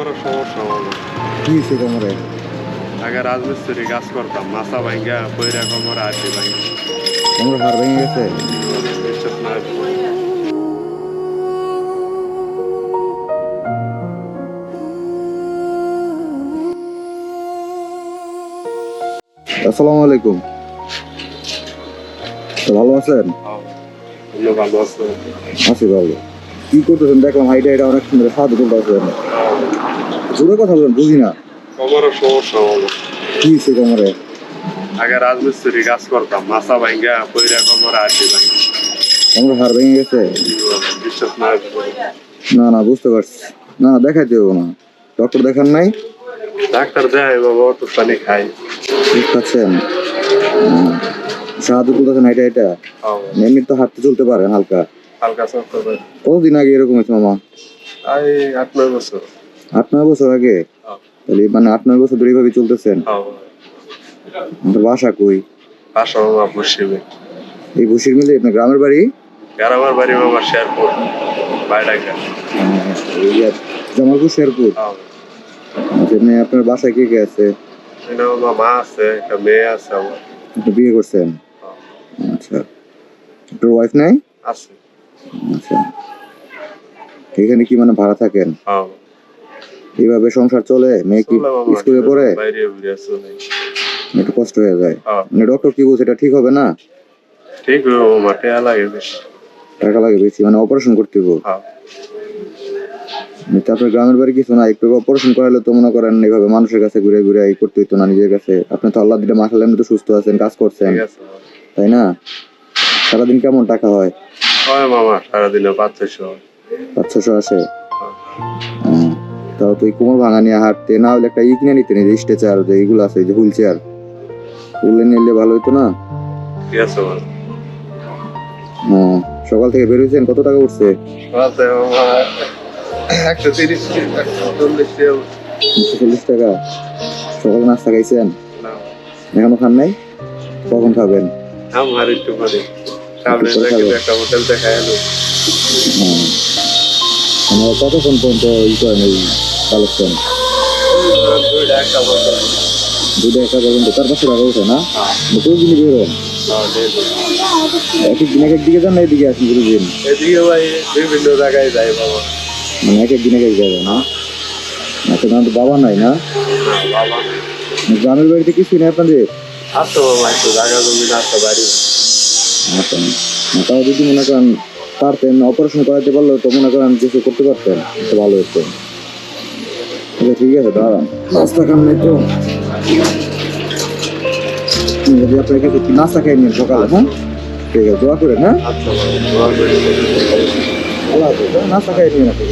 কোমরের সমস্যা কি হয়েছে আগে রাজমিস্ত্রি কাজ করতাম মাথা ভাঙ্গা কোমরে আটি ভাঙ্গা। হাড় ভেঙে গেছে? বিশ্বাস না আসসালামু আলাইকুম। ভালো আছেন? ভালো আছি। ভালো। কি করতেছেন? দেখলাম হাইটা এটা অনেক সুন্দর সাহায্য করতে আছেন জোরে কথা বলেন বুঝি না। কোমরের সমস্যা আমার কি হয়েছে কোমরে? আগে রাজমিস্ত্রি কাজ করতাম মাথা ভাঙ্গা পয়রা কোমরে আটি ভাঙ্গা। কোমরে হাড় ভেঙে গেছে? বিশ্বাস না না না বুঝতে পারছি। না দেখাইতে হবে না। ডক্টর দেখান নাই? ডাক্তার দেয় বাবা ওষুধ পানি খাই। ঠিক হুম। সাহায্য করতেছেন হাইটা এটা এমনি তো হাঁটতে চলতে পারেন হালকা। হালকা কতদিন আগে এরকম হয়েছে মামা? এই আট নয় বছর। আট নয় বছর আগে? তাহলে মানে আট নয় বছর ধরে এইভাবে চলতেছেন? আপনার বাসা কই? পাশা মামা পশ্চিমে এই বসির মিলে আপনার গ্রামের বাড়ি? গ্রামের বাড়ি মামা শেরপুর এই আর জামালপুর শেরপুর? আচ্ছা, এমনি আপনার বাসায় কে কে আছে? মা আছে একটা মেয়ে আছে আমার। বিয়ে করছেন? আচ্ছা। আপনার ওয়াইফ নাই? আছে। আচ্ছা। এখানে কি মানে ভাড়া থাকেন? হ্যাঁ। এইভাবে সংসার চলে? মেয়ে কি স্কুলে পড়ে? একটু কষ্ট হয়ে যায়। হ্যাঁ। মানে ডক্টর কি বলছে এটা ঠিক হবে না? ঠিক লাগে বেশি। টাকা লাগে বেশি মানে অপারেশন করতে হবে হ্যাঁ। তারপরে গ্রামের বাড়ি কিছু না একটু অপারেশন করালে তো মনে করেন এইভাবে মানুষের কাছে ঘুরে ঘুরে এই করতে হইতো না নিজের কাছে। আপনি তো আল্লাহ দিলে মাসাল এমনি তো সুস্থ আছেন কাজ করছেন। তাই না? সারাদিন কেমন টাকা হয়? হয় মামা সারাদিনে পাঁচ ছয়শো। হয়। পাঁচ ছশো আসে? হুম। তাও তুই কোমর ভাঙা নিয়ে হাঁটতে না হলে একটা ই কিনে নিতে নি স্ট্রেচার যে এইগুলো আছে যে হুইল চেয়ার। ওগুলো নিলে ভালো হতো না? হ্যাঁ সকাল থেকে বেরোয়েছেন কত টাকা উঠছে? একশো তিরিশ চল্লিশ টাকা সকালে নাস্তা খাইছেন? এখনও খান নাই? কখন খাবেন? আমার একটু মানে সামনে একটু হোটেল দেখায় মানে কতক্ষণ পর্যন্ত ই করেন এই কালেকশন দুইটা একটা পর্যন্ত। তার পাশে টাকা উঠে না? হ্যাঁ। কোন দিনে বেরোন হ্যাঁ। এক এক দিন এক এক দিকে যান না এদিকে আসেন প্রতিদিন এদিকে ভাই বিভিন্ন জায়গায় যাই বাবা। মানে এক এক দিন এক এক জায়গায় না? আচ্ছা তো বাবা নাই না? না, বাবা গ্রামের বাড়িতে কিছু নেই আপনাদের? আসতো মামা একটু জায়গা জমি আসতো বাড়ি। আচ্ছা তাও যদি মনে করেন পারতেন অপারেশন করাতে পারলেও তো মনে করেন কিছু করতে পারতেন, তো ভালো হতো আচ্ছা ঠিক আছে, দাঁড়ান। নাস্তা খান নাই তো? যদি আপনার কিছু নাস্তা খেয়ে নিন সকালে হ্যাঁ? ঠিক আছে, দোয়া করে হ্যাঁ। ভালো নাস্তা খেয়ে নিন আপনি।